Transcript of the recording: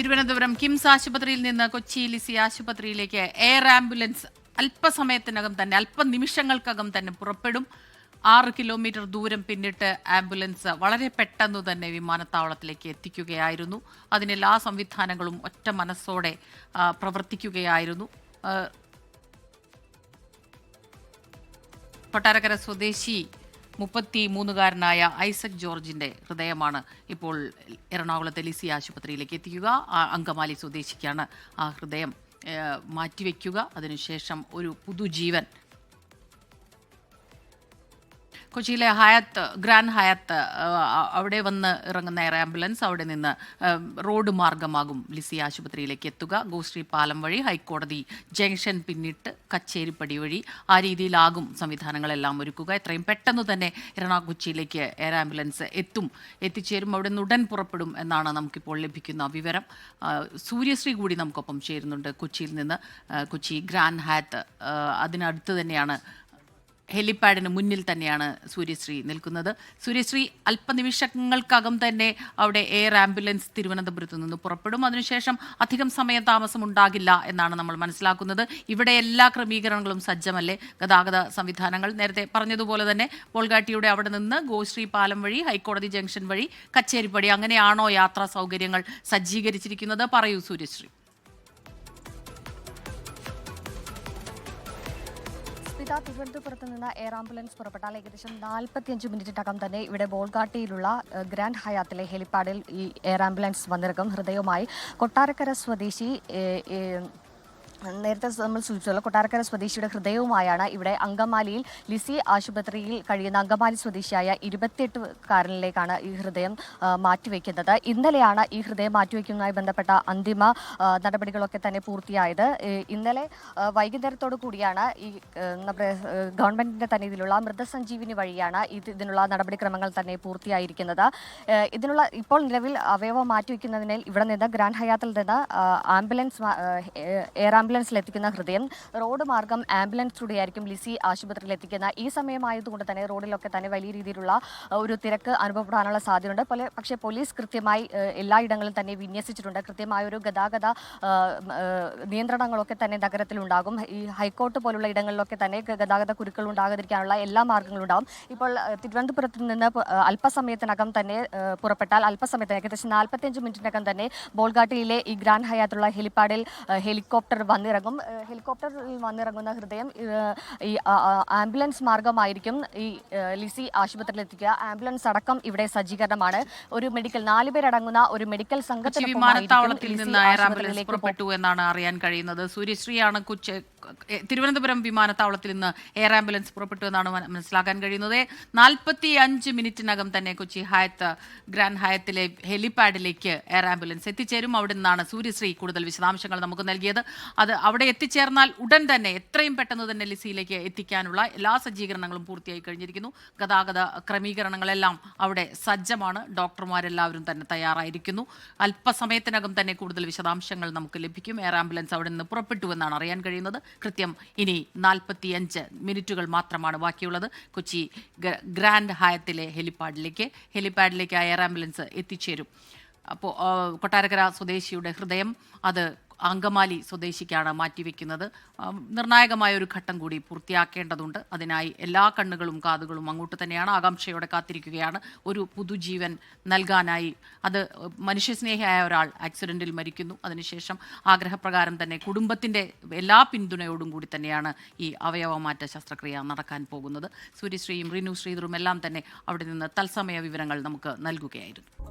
തിരുവനന്തപുരം കിംസ് ആശുപത്രിയിൽ നിന്ന് കൊച്ചി ലിസി ആശുപത്രിയിലേക്ക് എയർ ആംബുലൻസ് അല്പസമയത്തിനകം തന്നെ അല്പനിമിഷങ്ങൾക്കകം തന്നെ പുറപ്പെടും. ആറ് കിലോമീറ്റർ ദൂരം പിന്നിട്ട് ആംബുലൻസ് വളരെ പെട്ടെന്ന് തന്നെ വിമാനത്താവളത്തിലേക്ക് എത്തിക്കുകയായിരുന്നു. അതിനെല്ലാ സംവിധാനങ്ങളും ഒറ്റ മനസ്സോടെ പ്രവർത്തിക്കുകയായിരുന്നു. കൊട്ടാരക്കര സ്വദേശി മുപ്പത്തി മൂന്നുകാരനായ ഐസക് ജോർജിന്റെ ഹൃദയമാണ് ഇപ്പോൾ എറണാകുളത്തെ ലിസി ആശുപത്രിയിലേക്ക് എത്തിക്കുക. അങ്കമാലി സ്വദേശിക്കാണ് ആ ഹൃദയം മാറ്റിവെക്കുക. അതിനുശേഷം ഒരു പുതുജീവൻ കൊച്ചിയിലെ ഹയാത്ത് ഗ്രാൻഡ് ഹയാത്ത് അവിടെ വന്ന് ഇറങ്ങുന്ന എയർ ആംബുലൻസ് അവിടെ നിന്ന് റോഡ് മാർഗമാകും. ലിസി ആശുപത്രിയിലേക്ക് എത്തുക. ഗോശ്രീ പാലം വഴി ഹൈക്കോടതി ജംഗ്ഷൻ പിന്നിട്ട് കച്ചേരിപ്പടി വഴി ആ രീതിയിലാകും സംവിധാനങ്ങളെല്ലാം ഒരുക്കുക. എത്രയും പെട്ടെന്ന് തന്നെ എറണാകുച്ചിയിലേക്ക് എയർ ആംബുലൻസ് എത്തും. എത്തിച്ചേരും. അവിടെ നിന്ന് ഉടൻ പുറപ്പെടും എന്നാണ് നമുക്കിപ്പോൾ ലഭിക്കുന്ന വിവരം. സൂര്യശ്രീ കൂടി നമുക്കൊപ്പം ചേരുന്നുണ്ട്. കൊച്ചിയിൽ നിന്ന് കൊച്ചി ഗ്രാൻഡ് ഹാറ്റ് അതിനടുത്ത് തന്നെയാണ് ഹെലിപാഡിന് മുന്നിൽ തന്നെയാണ് സൂര്യശ്രീ നിൽക്കുന്നത്. സൂര്യശ്രീ അല്പനിമിഷങ്ങൾക്കകം തന്നെ അവിടെ എയർ ആംബുലൻസ് തിരുവനന്തപുരത്ത് നിന്ന് പുറപ്പെടും. അതിനുശേഷം അധികം സമയം താമസം ഉണ്ടാകില്ല എന്നാണ് നമ്മൾ മനസ്സിലാക്കുന്നത്. ഇവിടെ എല്ലാ ക്രമീകരണങ്ങളും സജ്ജമല്ലേ? ഗതാഗത സംവിധാനങ്ങൾ നേരത്തെ പറഞ്ഞതുപോലെ തന്നെ ബോൾഗാട്ടിയുടെ അവിടെ നിന്ന് ഗോശ്രീ പാലം വഴി ഹൈക്കോടതി ജംഗ്ഷൻ വഴി കച്ചേരിപ്പടി അങ്ങനെയാണോ യാത്രാ സൗകര്യങ്ങൾ സജ്ജീകരിച്ചിരിക്കുന്നത്? പറയൂ സൂര്യശ്രീ. സ്മിത തിരുവനന്തപുരത്ത് നിന്ന് എയർ ആംബുലൻസ് പുറപ്പെട്ടാൽ ഏകദേശം നാൽപ്പത്തിയഞ്ച് മിനിറ്റിനകം തന്നെ ഇവിടെ ബോൾഗാട്ടിയിലുള്ള ഗ്രാൻഡ് ഹയാത്തിലെ ഹെലിപ്പാഡിൽ ഈ എയർ ആംബുലൻസ് വന്നിറങ്ങും. ഹൃദയവുമായി കൊട്ടാരക്കര സ്വദേശി നേരത്തെ നമ്മൾ സൂചിപ്പിച്ചല്ലോ കൊട്ടാരക്കര സ്വദേശിയുടെ ഹൃദയവുമായാണ് ഇവിടെ അങ്കമാലിയിൽ ലിസി ആശുപത്രിയിൽ കഴിയുന്ന അങ്കമാലി സ്വദേശിയായ ഇരുപത്തിയെട്ടുകാരനിലേക്കാണ് ഈ ഹൃദയം മാറ്റിവെക്കുന്നത്. ഇന്നലെയാണ് ഈ ഹൃദയം മാറ്റിവെക്കുന്നതുമായി ബന്ധപ്പെട്ട അന്തിമ നടപടികളൊക്കെ തന്നെ പൂർത്തിയായത്. ഇന്നലെ വൈകുന്നേരത്തോടു കൂടിയാണ് ഈ നമ്മുടെ ഗവൺമെന്റിന്റെ തന്നെ ഇതിലുള്ള മൃതസഞ്ജീവിനി വഴിയാണ് ഇത് ഇതിനുള്ള നടപടിക്രമങ്ങൾ തന്നെ പൂർത്തിയായിരിക്കുന്നത്. ഇതിനുള്ള ഇപ്പോൾ നിലവിൽ അവയവം മാറ്റിവെക്കുന്നതിനാൽ ഇവിടെ നിന്ന് ഗ്രാൻഡ് ഹയാത്തിൽ നിന്ന് ആംബുലൻസ് എയർ ആ, എ- എയർ ആംബുലൻസിൽ എത്തിക്കുന്ന ഹൃദയം. റോഡ് മാർഗം ആംബുലൻസിലൂടെയായിരിക്കും ലിസി ആശുപത്രിയിൽ എത്തിക്കുന്ന. ഈ സമയമായതുകൊണ്ട് തന്നെ റോഡിലൊക്കെ തന്നെ വലിയ രീതിയിലുള്ള ഒരു തിരക്ക് അനുഭവപ്പെടാനുള്ള സാധ്യതയുണ്ട്. പക്ഷേ പോലീസ് കൃത്യമായി എല്ലായിടങ്ങളും തന്നെ വിന്യസിച്ചിട്ടുണ്ട്. കൃത്യമായ ഒരു ഗതാഗത നിയന്ത്രണങ്ങളൊക്കെ തന്നെ നഗരത്തിലുണ്ടാകും. ഈ ഹൈക്കോർട്ട് പോലുള്ള ഇടങ്ങളിലൊക്കെ തന്നെ ഗതാഗത കുരുക്കൾ ഉണ്ടാകാതിരിക്കാനുള്ള എല്ലാ മാർഗങ്ങളും ഉണ്ടാകും. ഇപ്പോൾ തിരുവനന്തപുരത്ത് നിന്ന് അല്പസമയത്തിനകം തന്നെ പുറപ്പെട്ടാൽ അല്പസമയത്തിന് ഏകദേശം നാൽപ്പത്തിയഞ്ച് മിനിറ്റിനകം തന്നെ ബോൾഗാട്ടിയിലെ ഈ ഗ്രാൻഡ് ഹയാത്തുള്ള ഹെലിപ്പാഡിൽ ഹെലികോപ്റ്റർ വന്നിറങ്ങും. ഹെലികോപ്റ്ററിൽ വന്നിറങ്ങുന്ന ഹൃദയം ഈ ആംബുലൻസ് മാർഗമായിരിക്കും ഈ ലിസി ആശുപത്രിയിൽ എത്തിക്കുക ആംബുലൻസ് അടക്കം ഇവിടെ സജ്ജീകരണമാണ്. ഒരു മെഡിക്കൽ നാലുപേരടങ്ങുന്ന ഒരു മെഡിക്കൽ സംഘത്തിന് വിമാനത്താവളത്തിൽ നിന്ന് എയർ ആംബുലൻസ് പുറപ്പെട്ടു എന്നാണ് അറിയാൻ കഴിയുന്നത്. സൂര്യശ്രീയാണ് കൊച്ചി തിരുവനന്തപുരം വിമാനത്താവളത്തിൽ നിന്ന് എയർ ആംബുലൻസ് പുറപ്പെട്ടു എന്നാണ് മനസ്സിലാക്കാൻ കഴിയുന്നത്. നാൽപ്പത്തി അഞ്ച് മിനിറ്റിനകം തന്നെ കൊച്ചി ഹയത്ത് ഗ്രാൻഡ് ഹയത്തിലെ ഹെലിപാഡിലേക്ക് എയർ ആംബുലൻസ് എത്തിച്ചേരും. അവിടെ നിന്നാണ് സൂര്യശ്രീ കൂടുതൽ വിശദാംശങ്ങൾ നമുക്ക് നൽകിയത്. അത് അവിടെ എത്തിച്ചേർന്നാൽ ഉടൻ തന്നെ എത്രയും പെട്ടെന്ന് തന്നെ ലിസിയിലേക്ക് എത്തിക്കാനുള്ള എല്ലാ സജ്ജീകരണങ്ങളും പൂർത്തിയായി കഴിഞ്ഞിരിക്കുന്നു. ഗതാഗത ക്രമീകരണങ്ങളെല്ലാം അവിടെ സജ്ജമാണ്. ഡോക്ടർമാരെല്ലാവരും തന്നെ തയ്യാറായിരിക്കുന്നു. അല്പസമയത്തിനകം തന്നെ കൂടുതൽ വിശദാംശങ്ങൾ നമുക്ക് ലഭിക്കും. എയർ ആംബുലൻസ് അവിടെ നിന്ന് പുറപ്പെട്ടു എന്നാണ് അറിയാൻ കഴിയുന്നത്. കൃത്യം ഇനി നാൽപ്പത്തിയഞ്ച് മിനിറ്റുകൾ മാത്രമാണ് ബാക്കിയുള്ളത്. കൊച്ചി ഗ്രാൻഡ് ഹയത്തിലെ ഹെലിപ്പാഡിലേക്ക് ഹെലിപ്പാഡിലേക്ക് എയർ ആംബുലൻസ് എത്തിച്ചേരും. അപ്പോൾ കൊട്ടാരക്കര സ്വദേശിയുടെ ഹൃദയം അത് അങ്കമാലി സ്വദേശിക്കാണ് മാറ്റിവെക്കുന്നത്. നിർണായകമായ ഒരു ഘട്ടം കൂടി പൂർത്തിയാക്കേണ്ടതുണ്ട്. അതിനായി എല്ലാ കണ്ണുകളും കാതുകളും അങ്ങോട്ട് തന്നെയാണ് ആകാംക്ഷയോടെ കാത്തിരിക്കുകയാണ്. ഒരു പുതുജീവൻ നൽകാനായി അത് മനുഷ്യസ്നേഹിയായ ഒരാൾ ആക്സിഡന്റിൽ മരിക്കുന്നു. അതിനുശേഷം ആഗ്രഹപ്രകാരം തന്നെ കുടുംബത്തിന്റെ എല്ലാ പിന്തുണയോടും കൂടി തന്നെയാണ് ഈ അവയവമാറ്റ ശസ്ത്രക്രിയ നടക്കാൻ പോകുന്നത്. സൂര്യശ്രീയും റിനു ശ്രീധറും എല്ലാം തന്നെ അവിടെ നിന്ന് തത്സമയ വിവരങ്ങൾ നമുക്ക് നൽകുകയായിരുന്നു.